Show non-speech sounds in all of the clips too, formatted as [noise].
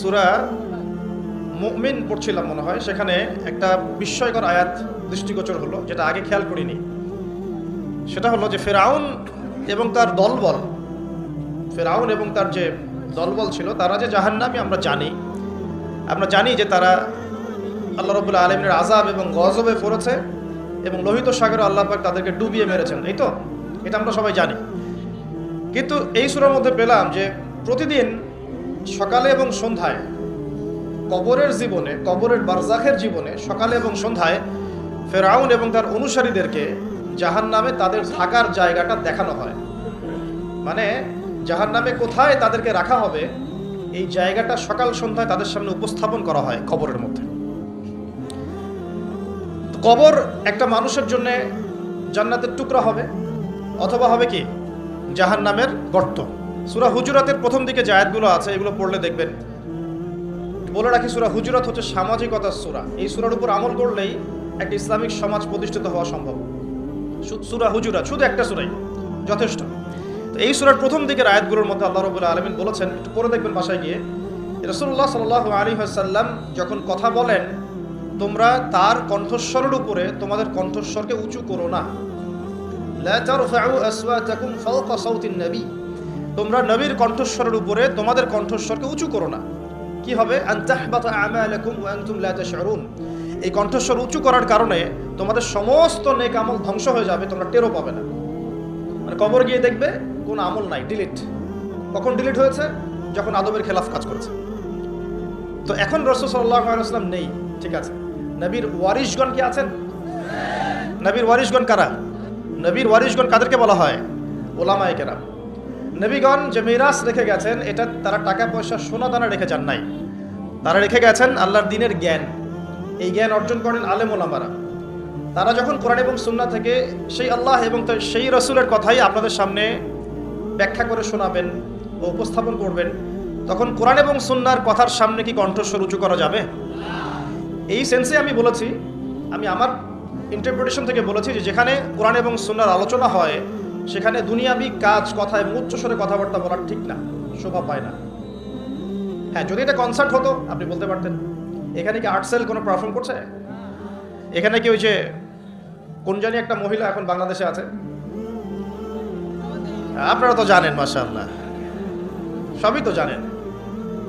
সুরা মুমিন পড়ছিলাম মনে হয়, সেখানে একটা বিস্ময়কর আয়াত দৃষ্টিগোচর হলো, যেটা আগে খেয়াল করিনি। সেটা হলো যে ফেরাউন এবং তার দলবল, ফেরাউন এবং তার যে দলবল ছিল, তারা যে জাহান্নামি আমরা জানি। আমরা জানি যে তারা আল্লাহ রবুল্লা আলমের আজাব এবং গজবে পড়েছে এবং লোহিত সাগরে আল্লাহ পাক তাদেরকে ডুবিয়ে মেরেছেন, এই তো? এটা আমরা সবাই জানি। কিন্তু এই সুরের মধ্যে পেলাম যে প্রতিদিন সকালে এবং সন্ধ্যায়। কবরের জীবনে, কবরের বারজাখের জীবনে সকালে এবং সন্ধ্যায় ফেরাউন এবং তার অনুসারীদেরকে জাহান নামে তাদের থাকার জায়গাটা দেখানো হয়। মানে জাহান নামে কোথায় তাদেরকে রাখা হবে, এই জায়গাটা সকাল সন্ধ্যায় তাদের সামনে উপস্থাপন করা হয় কবরের মধ্যে। কবর একটা মানুষের জন্য জান্নাতের টুকরা হবে, অথবা হবে কি? জাহান নামের গর্ত। সুরা হুজুরাতের প্রথম দিকে যে আয়াতগুলো আছে, এগুলো পড়লে দেখবেন। বলে রাখি, সুরা হুজুরাত হচ্ছে সামাজিকতার সুরা। এই সুরার উপর আমল করলেই একটা ইসলামিক সমাজ প্রতিষ্ঠিত হওয়া সম্ভব। সুরা হুজুরাত, শুধু একটা সুরাই, যথেষ্ট। এই সুরার প্রথম দিকের আয়াতগুলোর মধ্যে আল্লাহ রবুল্লা আলমিন বলেছেন, একটু পরে দেখবেন বাসায় গিয়ে রসুল্লাহ সাল আলী সাল্লাম যখন কথা বলেন, তোমরা তার কণ্ঠস্বরের উপরে তোমাদের কণ্ঠস্বরকে উঁচু করো না। লা তারফাউ আসওয়াতাকুম ফাওকা সাউতিন নবী। তোমরা নবীর কণ্ঠস্বরের উপরে তোমাদের কণ্ঠস্বরকে উঁচু করো না। কি হবে? এই কণ্ঠস্বর উঁচু করার কারণে তোমাদের সমস্ত নেক আমল ধ্বংস হয়ে যাবে, তোমরা টেরও পাবে না। মানে কবর গিয়ে দেখবে কোনো আমল নাই ডিলিট কখন ডিলিট হয়েছে? যখন আদমের খেলাফ কাজ করেছে। তো এখন রসুল সাল্লাহ আলাইসলাম নেই, ঠিক আছে। নবীর ওয়ারিশগণ কি আছেন? নবীর ওয়ারিশগণ কারা? নবীর ওয়ারিশগণ কাদেরকে বলা হয়? ওলামায় কেরাম। নবীগণ যে মিরাস রেখে গেছেন, এটা তারা টাকা পয়সা সোনা দানা রেখে যান নাই। তারা রেখে গেছেন আল্লাহর দিনের জ্ঞান। এই জ্ঞান অর্জন করেন আলেম ওলামারা। তারা যখন কোরআন এবং সুন্না থেকে সেই আল্লাহ এবং তার সেই রসুলের কথাই আপনাদের সামনে ব্যাখ্যা করে শোনাবেন ও উপস্থাপন করবেন, তখন কোরআন এবং সুন্নার কথার সামনে কি কণ্ঠস্বর উঁচু করা যাবে? এই সেন্সে আমি বলেছি, আমি আমার ইন্টারপ্রিটেশন থেকে বলেছি যে যেখানে কোরআন এবং সুন্নার আলোচনা হয় সেখানে দুনিয়াবি কাজ, কথায় উচ্চস্বরে কথাবার্তা বলার ঠিক না, শোভা পায় না। হ্যাঁ যদি এটা কনসার্ট হতো, আপনি বলতে পারতেন। এখানে কি আর্টসেল কোনো পারফর্ম করছে? এখানে কি ওই যে কোন জানি একটা মহিলা এখন বাংলাদেশে আছে? আপনারা তো জানেন, মাশাআল্লাহ। সবই তো জানেন।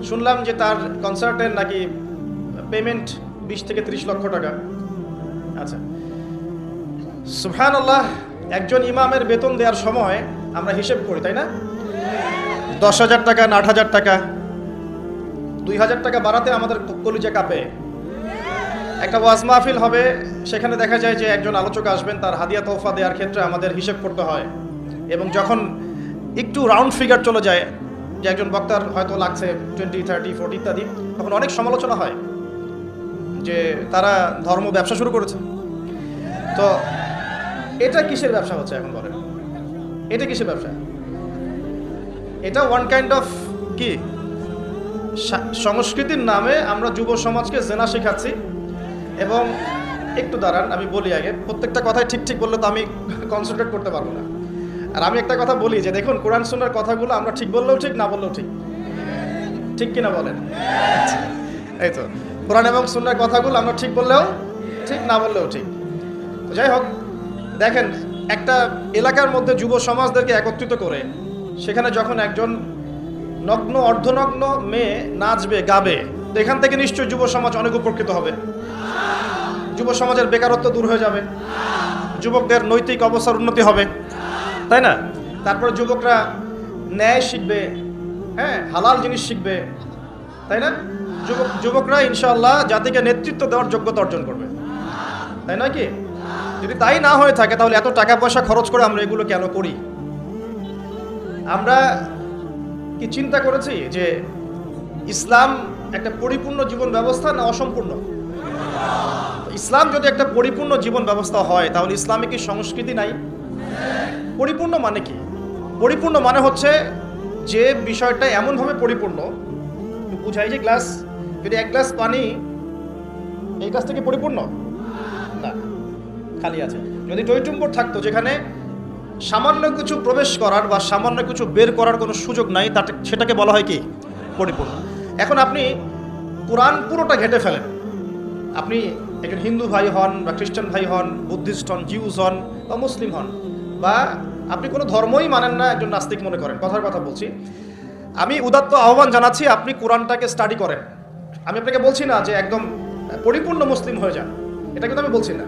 শুনলাম যে তার কনসার্টের নাকি পেমেন্ট বিশ থেকে ত্রিশ লক্ষ টাকা। আচ্ছা। সুফহান আল্লাহ একজন ইমামের বেতন দেওয়ার সময় আমরা হিসেব করি, তাই না? দশ হাজার টাকা, আট হাজার টাকা। দুই হাজার টাকা বাড়াতে আমাদের কলিজা কাঁপে। একটা ওয়াজ মাহফিল হবে, সেখানে দেখা যায় যে একজন আলোচক আসবেন, তার হাদিয়া তোফা দেওয়ার ক্ষেত্রে আমাদের হিসেব করতে হয়। এবং যখন একটু রাউন্ড ফিগার চলে যায়, যে একজন বক্তার হয়তো লাগছে টোয়েন্টি থার্টি ফোর্টি ইত্যাদি, তখন অনেক সমালোচনা হয় যে তারা ধর্ম ব্যবসা শুরু করেছে। তো এটা কিসের ব্যবসা হচ্ছে এখন বলেন? এটা কিসের ব্যবসা? এটা ওয়ান কাইন্ড অফ কি? সংস্কৃতির নামে আমরা যুব সমাজকে জেনা শেখাচ্ছি। এবং একটু দাঁড়ান, আমি বলি আগে। প্রত্যেকটা কথাই ঠিক ঠিক বললে তো আমি কনসেন্ট্রেট করতে পারব না। আর আমি একটা কথা বলি যে, দেখুন, কোরআন, সুন্নার কথাগুলো আমরা ঠিক বললেও ঠিক, না বললেও ঠিক। ঠিক কিনা বলেন? এই তো। কোরআন এবং সুন্নার কথাগুলো আমরা ঠিক বললেও ঠিক, না বললেও ঠিক। যাই হোক দেখেন, একটা এলাকার মধ্যে যুব সমাজদেরকে একত্রিত করে, সেখানে যখন একজন নগ্ন, অর্ধনগ্ন মেয়ে নাচবে, গাবে, তো এখান থেকে নিশ্চয়ই যুব সমাজ অনেক উপকৃত হবে। যুব সমাজের বেকারত্ব দূর হয়ে যাবে। যুবকদের নৈতিক অবস্থার উন্নতি হবে। তাই না? তারপরে যুবকরা ন্যায় শিখবে হ্যাঁ হালাল জিনিস শিখবে। তাই না? যুবক, যুবকরা ইনশাআল্লাহ জাতিকে নেতৃত্ব দেওয়ার যোগ্যতা অর্জন করবে। তাই নয় কি? যদি তাই না হয়ে থাকে, তাহলে এত টাকা পয়সা খরচ করে আমরা এগুলো কেন করি? আমরা কি চিন্তা করেছি যে ইসলাম একটা পরিপূর্ণ জীবন ব্যবস্থা না অসম্পূর্ণ? ইসলাম যদি একটা পরিপূর্ণ জীবন ব্যবস্থা হয়, তাহলে ইসলামে কি সংস্কৃতি নাই? পরিপূর্ণ মানে কি? পরিপূর্ণ মানে হচ্ছে যে বিষয়টা এমনভাবে পরিপূর্ণ, বুঝাই যে গ্লাস, যদি এক গ্লাস পানি এই গ্লাস থেকে পরিপূর্ণ খালি আছে। যদি টইটুম্বর থাকতো, যেখানে সামান্য কিছু প্রবেশ করার বা সামান্য কিছু বের করার কোনো সুযোগ নাই, তাতে সেটাকে বলা হয় কি? পরিপূর্ণ। এখন আপনি কোরআন পুরোটা ঘেটে ফেলেন। আপনি একজন হিন্দু ভাই হন বা খ্রিস্টান ভাই হন, বুদ্ধিস্ট হন, জিউস হন বা মুসলিম হন বা আপনি কোনো ধর্মই মানেন না, একজন নাস্তিক মনে করেন। কথার কথা বলছি। আমি উদাত্ত আহ্বান জানাচ্ছি, আপনি কোরআনটাকে স্টাডি করেন। আমি আপনাকে বলছি না যে একদম পরিপূর্ণ মুসলিম হয়ে যান। এটা কিন্তু আমি বলছি না।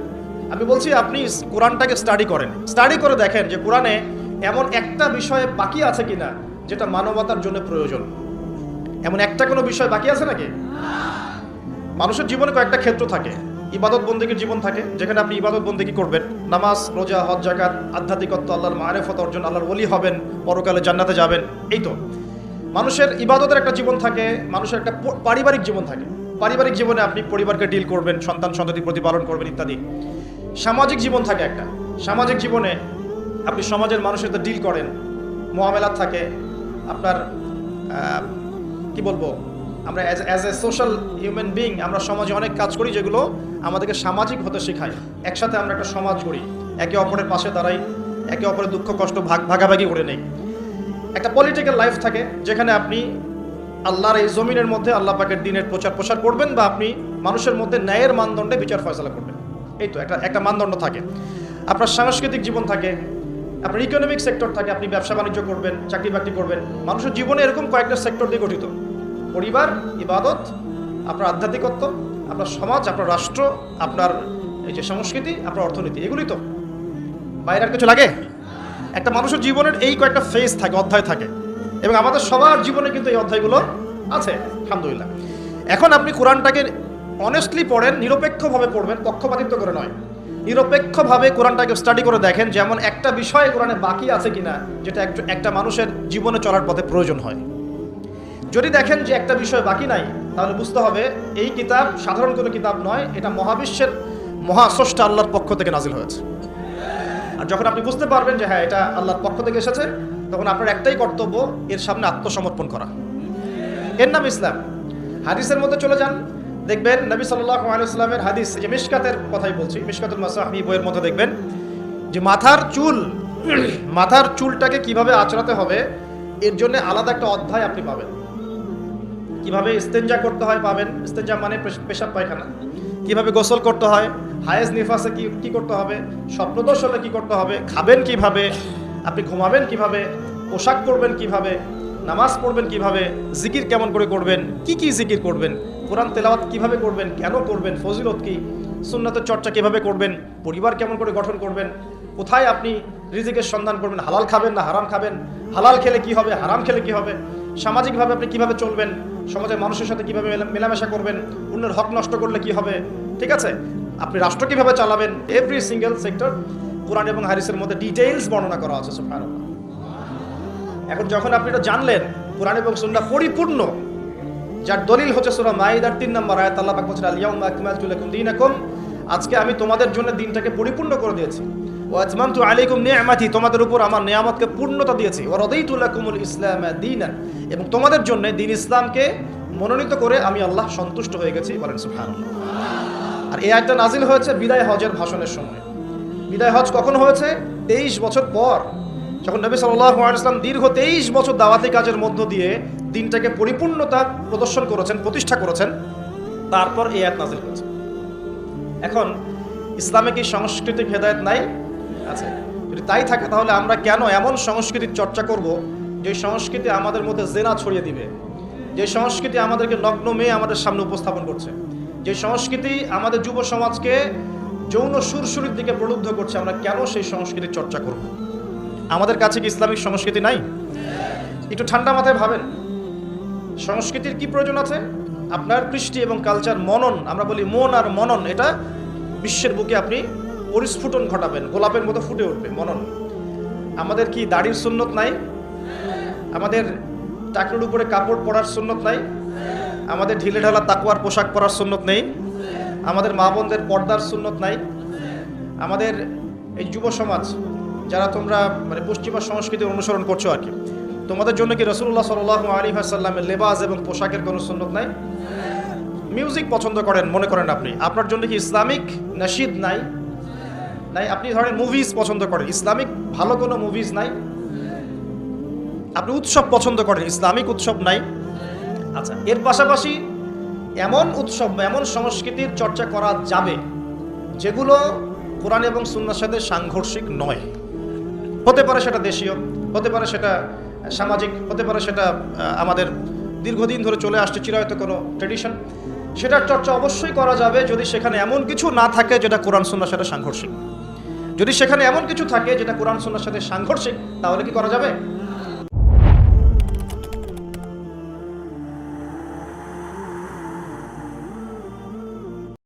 আমি বলছি, আপনি কোরআনটাকে স্টাডি করেন। স্টাডি করে দেখেন যে কোরআনে এমন একটা বিষয়ে বাকি আছে কিনা যেটা মানবতার জন্য প্রয়োজন। এমন একটা কোনো বিষয় বাকি আছে নাকি? মানুষের জীবনে কয়েকটা ক্ষেত্র থাকে। ইবাদত বন্দিগির জীবন থাকে, যেখানে আপনি ইবাদত বন্দিগি করবেন? নামাজ, রোজা, হজ জাকাত আধ্যাত্মিকত্ব, আল্লাহর মারেফত অর্জন, আল্লাহর ওলি হবেন, পরকালে জান্নাতে যাবেন, এই তো। মানুষের ইবাদতের একটা জীবন থাকে, মানুষের একটা পারিবারিক জীবন থাকে। পারিবারিক জীবনে আপনি পরিবারকে ডিল করবেন সন্তান সন্ততি প্রতিপালন করবেন, ইত্যাদি। সামাজিক জীবন থাকে একটা। সামাজিক জীবনে আপনি সমাজের মানুষের সাথে ডিল করেন মোয়ামেলাত থাকে, আপনার কি বলব, আমরা as a social human being আমরা সমাজে অনেক কাজ করি যেগুলো আমাদেরকে সামাজিক হতে শেখায়। একসাথে আমরা একটা সমাজ করি একে অপরের পাশে দাঁড়াই, একে অপরের দুঃখ, কষ্ট, ভাগ, ভাগাভাগি করে নেই। একটা পলিটিক্যাল লাইফ থাকে যেখানে আপনি আল্লাহর এই জমিনের মধ্যে আল্লাহ পাকের দিনের প্রচার প্রসার করবেন বা আপনি মানুষের মধ্যে ন্যায়ের মানদণ্ডে বিচার ফয়সলা করবেন। এই তো, একটা একটা মানদণ্ড থাকে। আপনার সাংস্কৃতিক জীবন থাকে, আপনার ইকোনমিক সেক্টর থাকে, আপনি ব্যবসা বাণিজ্য করবেন, চাকরি বাকরি করবেন। মানুষের জীবনে এরকম কয়েকটা সেক্টর দিয়ে গঠিত। পরিবার, ইবাদত, আপনার আধ্যাত্মিকত্ব, আপনার সমাজ, আপনার রাষ্ট্র, আপনার এই যে সংস্কৃতি, আপনার অর্থনীতি এগুলি তো। বাইরে আর কিছু লাগে? একটা মানুষের জীবনের এই কয়েকটা ফেজ থাকে, অধ্যায় থাকে। এবং আমাদের সবার জীবনে কিন্তু এই অধ্যায়গুলো আছে, আলহামদুলিল্লাহ। এখন আপনি কোরআনটাকে অনেস্টলি পড়েন, নিরপেক্ষভাবে পড়বেন, পক্ষপাতিত্ব করে নয়। নিরপেক্ষভাবে কোরআনটাকে স্টাডি করে দেখেন যেমন একটা বিষয় কোরআনে বাকি আছে কিনা, যেটা একটা মানুষের জীবনে চলার পথে প্রয়োজন হয়। যদি দেখেন যে একটা বিষয় বাকি নাই, তাহলে বুঝতে হবে এই কিতাব সাধারণ কোনো কিতাব নয়, এটা মহাবিশ্বের মহাস্রষ্টা আল্লাহর পক্ষ থেকে নাজিল হয়েছে। আর যখন আপনি বুঝতে পারবেন যে হ্যাঁ এটা আল্লাহর পক্ষ থেকে এসেছে, তখন আপনার একটাই কর্তব্য এর সামনে আত্মসমর্পণ করা। এর নাম ইসলাম। হাদিসের মধ্যে চলে যান দেখবেন নবী সাল্লাহ আলাইসলামের হাদিস যে মিশকাতের কথাই বলছি, মিশকাতুল মাসাহি বইয়ের মধ্যে দেখবেন যে মাথার চুল, [clears throat] মাথার চুলটাকে কীভাবে আচড়াতে হবে, এর জন্য আলাদা একটা অধ্যায় আপনি পাবেন। কীভাবে ইস্তেঞ্জা করতে হয় পাবেন, ইস্তেঞ্জা মানে পেশ- পেশাব পায়খানা। কীভাবে গোসল করতে হয়, হায়েজ নিফাসে কি কি করতে হবে স্বপ্নদোষ হলে কি করতে হবে, খাবেন কীভাবে, আপনি ঘুমাবেন কীভাবে, পোশাক পরবেন কীভাবে, নামাজ পড়বেন কীভাবে, জিকির কেমন করে করবেন, কি কি জিকির করবেন কোরআন তেলাওয়াত কীভাবে করবেন, কেন করবেন, ফজিলত কি, সুন্নাতের চর্চা কীভাবে করবেন, পরিবার কেমন করে গঠন করবেন, কোথায় আপনি রিজিকের সন্ধান করবেন, হালাল খাবেন না হারাম খাবেন, হালাল খেলে কি হবে, হারাম খেলে কি হবে, সামাজিকভাবে আপনি কীভাবে চলবেন, সমাজের মানুষের সাথে কীভাবে মেলামেশা করবেন, অন্যের হক নষ্ট করলে কি হবে, ঠিক আছে? আপনি রাষ্ট্র কীভাবে চালাবেন এভরি সিঙ্গেল সেক্টর কোরআন এবং হারিসের মধ্যে ডিটেইলস বর্ণনা করা আছে, সুবহানাল্লাহ। এখন যখন আপনি এটা জানলেন, কোরআন এবং সুন্নাহ পরিপূর্ণ যার দলিল হচ্ছে সূরা মাইদার তিন নম্বর আয়াত, আল্লাহ পাক বলছেন আলিয়াউমা আকমালতু লাকুম দীনাকুম। আজকে আমি তোমাদের জন্য দিনটাকে পরিপূর্ণ করে দিয়েছি। ও আজমানতু আলাইকুম নিয়ামাতি। তোমাদের উপর আমার নিয়ামতকে পূর্ণতা দিয়েছি। ওয়া রাদাইতু লাকুমুল ইসলাম দীনান। এবং তোমাদের জন্য দিন ইসলামকে মনোনীত করে আমি আল্লাহ সন্তুষ্ট হয়ে গেছি, বলেন সুবহানাল্লাহ। আর এই আয়াতটা নাজিল হয়েছে বিদায় হজের ভাষণের সময়। বিদায় হজ কখন হয়েছে? তেইশ বছর পর। যখন নবী সাল্লাহ ইসলাম দীর্ঘ তেইশ বছর দাওয়াতি কাজের মধ্য দিয়ে দিনটাকে পরিপূর্ণতা প্রদর্শন করেছেন, প্রতিষ্ঠা করেছেন, তারপর এই আয়াত নাজিল হয়েছে। এখন ইসলামে কি সাংস্কৃতিক হেদায়েত নাই? আছে। যদি তাই থাকে, তাহলে আমরা কেন এমন সংস্কৃতির চর্চা করব যে সংস্কৃতি আমাদের মধ্যে জেনা ছড়িয়ে দিবে? যে সংস্কৃতি আমাদেরকে নগ্ন মেয়ে আমাদের সামনে উপস্থাপন করছে? যে সংস্কৃতি আমাদের যুব সমাজকে যৌন সুরসুরির দিকে প্রলুব্ধ করছে, আমরা কেন সেই সংস্কৃতির চর্চা করব? আমাদের কাছে কি ইসলামিক সংস্কৃতি নাই? একটু ঠান্ডা মাথায় ভাবেন। সংস্কৃতির কি প্রয়োজন আছে? আপনার কৃষ্টি এবং কালচার মনন, আমরা বলি মন আর মনন, এটা বিশ্বের বুকে আপনি পরিস্ফুটন ঘটাবেন, গোলাপের মতো ফুটে উঠবে মনন। আমাদের কি দাড়ির সুন্নত নাই? আমাদের টাকনুর উপরে কাপড় পরার সুন্নত নাই? আমাদের ঢিলে ঢালা তাকুয়ার পোশাক পরার সুন্নত নেই? আমাদের মা বোনদের পর্দার সুন্নত নাই? আমাদের এই যুব সমাজ যারা তোমরা মানে পশ্চিমা সংস্কৃতি অনুসরণ করছ আর কি। তোমাদের জন্য কি রসুল্লাহ সাল আলী সাল্লামের লেবাস এবং পোশাকের কোনো সুন্নত নাই? মিউজিক পছন্দ করেন, মনে করেন আপনি। আপনার জন্য কি ইসলামিক নাশিদ নাই? নাই, আপনি ধরেন মুভিজ পছন্দ করেন। ইসলামিক ভালো কোনো মুভিজ নাই? আপনি উৎসব পছন্দ করেন, ইসলামিক উৎসব নাই? আচ্ছা এর পাশাপাশি এমন উৎসব, এমন সংস্কৃতির চর্চা করা যাবে যেগুলো কোরআন এবং সুন্নার সাথে সাংঘর্ষিক নয়। হতে পারে সেটা দেশীয়, হতে পারে সেটা সামাজিক, হতে পারে সেটা আমাদের দীর্ঘদিন ধরে চলে আসছে চিরায়ত কোনো ট্রেডিশন সেটার চর্চা অবশ্যই করা যাবে যদি সেখানে এমন কিছু না থাকে যেটা কোরআন সুন্নার সাথে সাংঘর্ষিক। যদি সেখানে এমন কিছু থাকে যেটা কোরআন সুন্নার সাথে সাংঘর্ষিক, তাহলে কি করা যাবে?